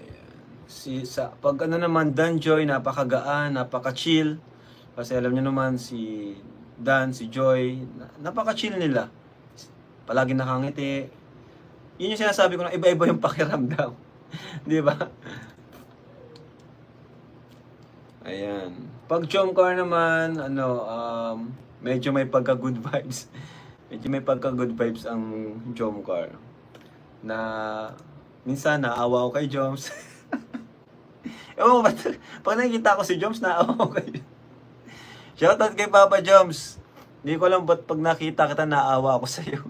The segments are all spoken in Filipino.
Ayan. Si, sa, pag ano naman, Dan Joy, napakagaan, napaka-chill. Kasi alam niyo naman, si Dan, si Joy, na- napaka-chill nila. Palagi nakangiti. Yun yung sinasabi ko na iba-iba yung pakiramdam. Di ba? Ayan. Pag Chomcar naman, ano, um, medyo may pagka-good vibes. medyo may pagka-good vibes ang Chomcar. Na, minsan, naawa ko kay Joms. Ewan ko ba't, pag nakikita ko si Joms, naawa ko kay Shoutout kay Papa Joms. Hindi ko alam ba't pag nakita kita, naawa ako sa'yo.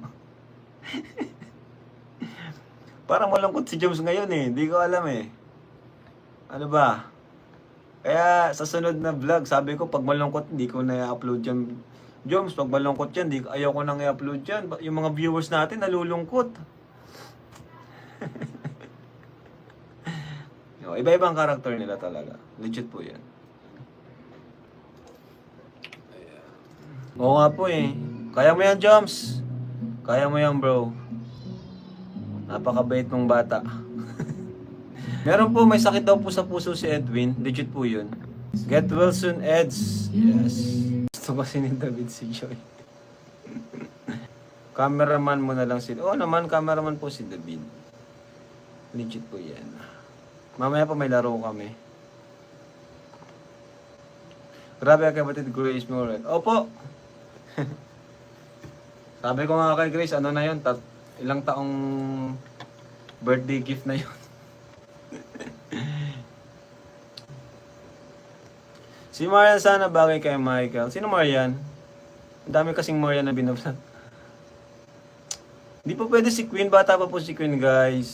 Parang malungkot si Joms ngayon eh. Hindi ko alam eh. Ano ba? Kaya sa sunod na vlog, sabi ko pag malungkot, hindi ko na i-upload yan. Joms, pag malungkot yan, di, ayaw ko nang i-upload yan. Ba- Yung mga viewers natin, nalulungkot. Yo, Iba-ibang karakter nila talaga. Legit po yan. Oo nga po eh. Kaya mo yan, Joms. Kaya mo yan, bro. Napakabait mong bata. Meron po, may sakit daw po sa puso si Edwin. Legit po yun. Get well soon, Eds. Yes. Gusto kasi ni David si Joy. cameraman mo na lang si... Oo naman, cameraman po si David. Legit po yan. Mamaya pa may laro kami. Grabe ang kapatid Grace Moret. Opo! Sabi ko nga kay Grace, ano na yun? Tat ilang taong birthday gift na yun. si Marian sana bagay kay Michael. Sino Marian? Ang dami kasing Marian na binabsan. Hindi po pwede si Queen. Bata pa po si Queen, guys.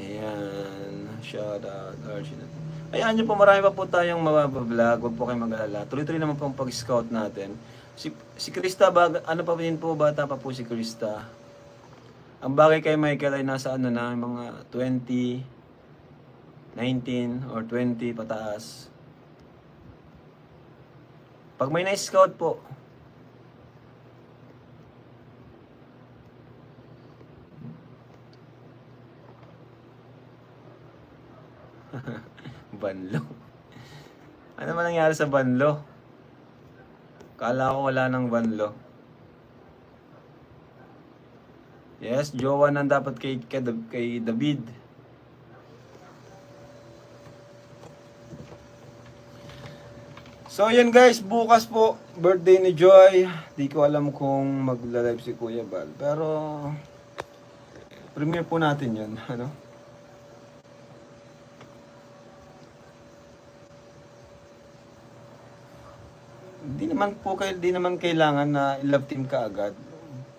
Ayan. Shout out. Arjun. Ayan nyo po, marami pa po tayong mabablog. Huwag po kayong mag-alala. Tuloy-tuloy naman po ang pag-scout natin. Si, si Krista, bag, ano pa din po, bata pa po si Krista. Ang bagay kay Michael ay nasa ano na, mga 20, 19 or 20 pataas. Pag may na-scout po, Banlo. Ano man nangyari sa Banlo? Kala ko wala ng Banlo. Yes, jowa nang dapat kay, kay, kay David. So yun guys, bukas po birthday ni Joy. Di ko alam kung magla-live si Kuya Bal. Pero premiere po natin yun. Ano? Di naman po kay di naman kailangan na love team ka agad.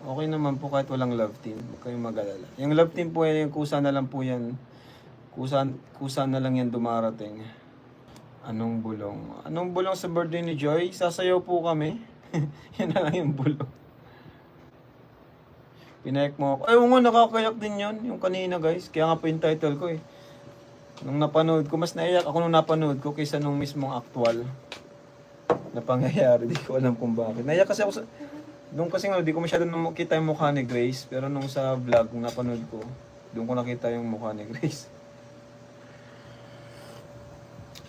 Okay naman po kahit walang love team. Huwag kayong mag-alala. Yung love team po yung kusa na lang po yan. Kusa, kusa na lang yan dumarating. Anong bulong? Anong bulong sa birthday ni Joy? Sasayaw po kami. yan na lang yung bulong. Pinayak mo ako. Ay, nga, nakakayak din yun. Yung kanina, guys. Kaya nga po yung title ko eh. Nung napanood ko, mas naiyak ako nung napanood ko kaysa nung mismong actual na pangyayari. Di ko alam kung bakit. Naiyak kasi ako sa... Doon kasi nga, di ko masyado nung makita yung mukha ni Grace. Pero nung sa vlog, nung napanood ko, doon ko nakita yung mukha ni Grace.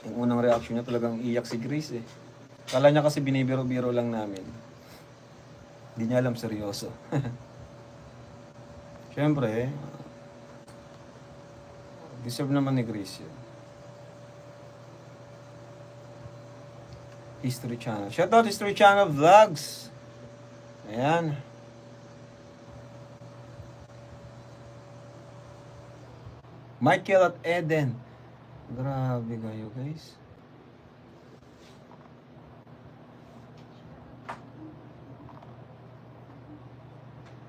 Yung unang reaction niya talagang iyak si Grace eh. Kala niya kasi binibiro-biro lang namin. Hindi niya alam seryoso. Siyempre, deserve naman ni Grace yun. History Channel. Shoutout History Channel Vlogs! Ayan. Michael at Eden. Grabe kayo guys.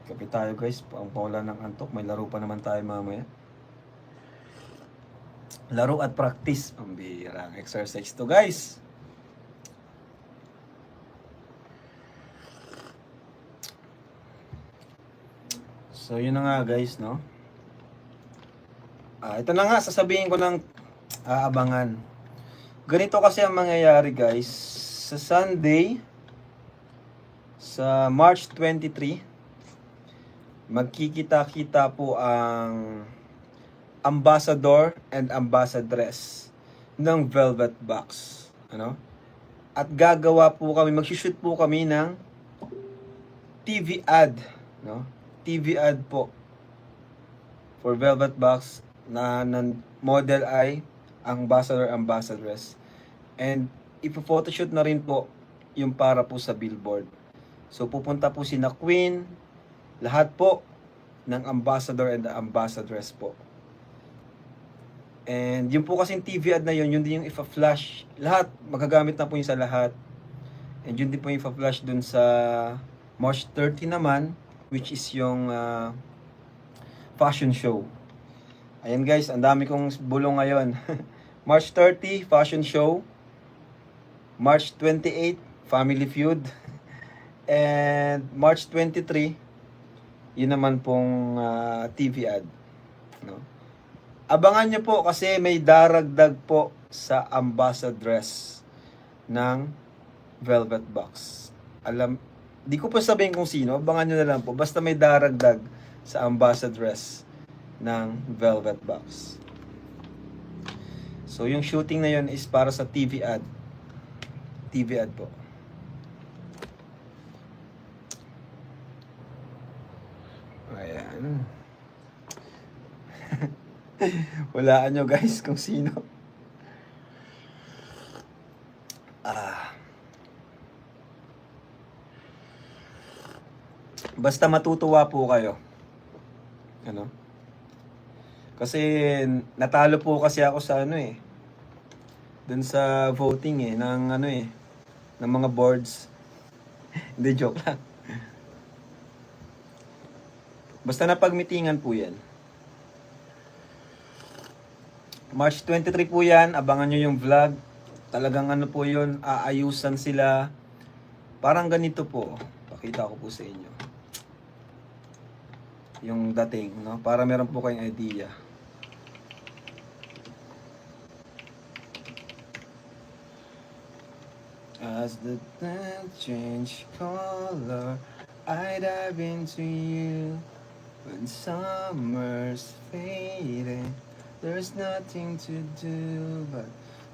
Kape tayo guys, ang paula ng antok. May laro pa naman tayo mamaya. Laro at practice. Ang birang exercise to guys. So yun na nga guys, no? Ah, ito na nga, sasabihin ko ng aabangan. Ganito kasi ang mangyayari guys. Sa Sunday, sa March 23, magkikita-kita po ang ambassador and ambassadress ng Velvet Box. Ano? At gagawa po kami, mag-shoot po kami ng TV ad. No? TV ad po for Velvet Box na ng model ay ambassador ambassadress. And ipo-photoshoot na rin po yung para po sa billboard. So pupunta po si na Queen, lahat po ng ambassador and ambassadress po. And yung po kasing TV ad na yun, yun din yung ifa-flash. Lahat, magagamit na po yun sa lahat. And yun din po yung ifa-flash dun sa March 30 naman, which is yung ah, fashion show. Ayan guys, ang dami kong bulong ngayon. March 30, fashion show. March 28, family feud. And March 23, yun naman pong ah, TV ad. No? Abangan nyo po kasi may daragdag po sa ambassadress ng Velvet Box. Alam, di ko pa sabihin kung sino, abangan nyo na lang po. Basta may daragdag sa ambassadress ng Velvet Box. So, yung shooting na yun is para sa TV ad. TV ad po. Ayan. Walaan nyo guys kung sino. Ah. Basta matutuwa po kayo. Ano? Kasi natalo po kasi ako sa ano eh. Dun sa voting eh ng ano eh ng mga boards. Hindi joke lang. Basta napagmitingan po 'yan. March 23 po 'yan, abangan nyo yung vlog. Talagang ano po 'yun, aayusan sila. Parang ganito po. Pakita ko po sa inyo. Yung dating, no? Para meron po kayong idea. As the night change color, I dive into you. When summer's fading, there's nothing to do but...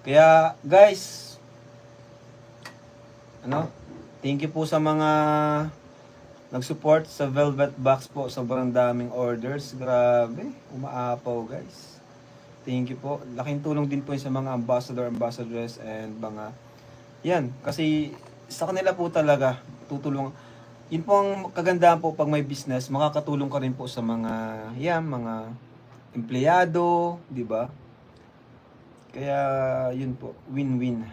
Kaya, guys, ano, thank you po sa mga nag-support sa Velvet Box po. Sobrang daming orders. Grabe, umaapaw, guys. Thank you po. Laking tulong din po sa mga ambassador, ambassadress, and mga... Yan, kasi sa kanila po talaga tutulong. Yun po ang kagandahan po pag may business, makakatulong ka rin po sa mga, yan, mga empleyado, di ba? Kaya, yun po, win-win.